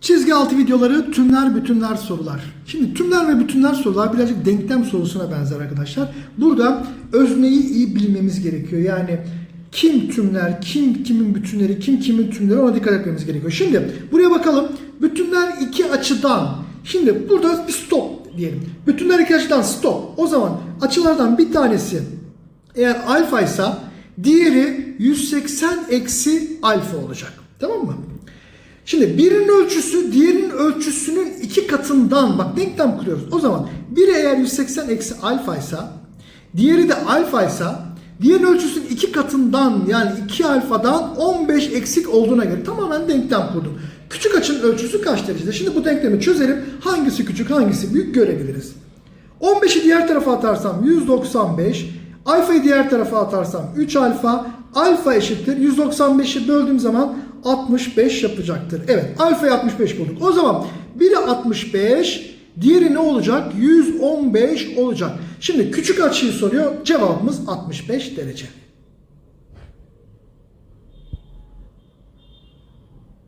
Çizgi altı videoları tümler bütünler sorular. Şimdi tümler ve bütünler sorular birazcık denklem sorusuna benzer arkadaşlar. Burada özneyi iyi bilmemiz gerekiyor. Yani kim tümler, kim kimin bütünleri, kim kimin tümleri ona dikkat etmemiz gerekiyor. Şimdi buraya bakalım. Bütünler iki açıdan. Şimdi burada bir stop diyelim. Bütünler iki açıdan stop. O zaman açılardan bir tanesi eğer alfa ise diğeri 180 eksi alfa olacak. Tamam mı? Şimdi birinin ölçüsü diğerinin ölçüsünün iki katından bak denklem kuruyoruz. O zaman biri eğer 180 eksi alfa ise diğeri de alfa ise diğerinin ölçüsünün iki katından yani 2 alfadan 15 eksik olduğuna göre tamamen denklem kurdum. Küçük açının ölçüsü kaç derecede? Şimdi bu denklemi çözelim. Hangisi küçük hangisi büyük görebiliriz. 15'i diğer tarafa atarsam 195. Alfayı diğer tarafa atarsam 3 alfa. Alfa eşittir. 195'i böldüğüm zaman 65 yapacaktır. Evet alfayı 65 bulduk. O zaman biri 65 diğeri ne olacak? 115 olacak. Şimdi küçük açıyı soruyor. Cevabımız 65 derece.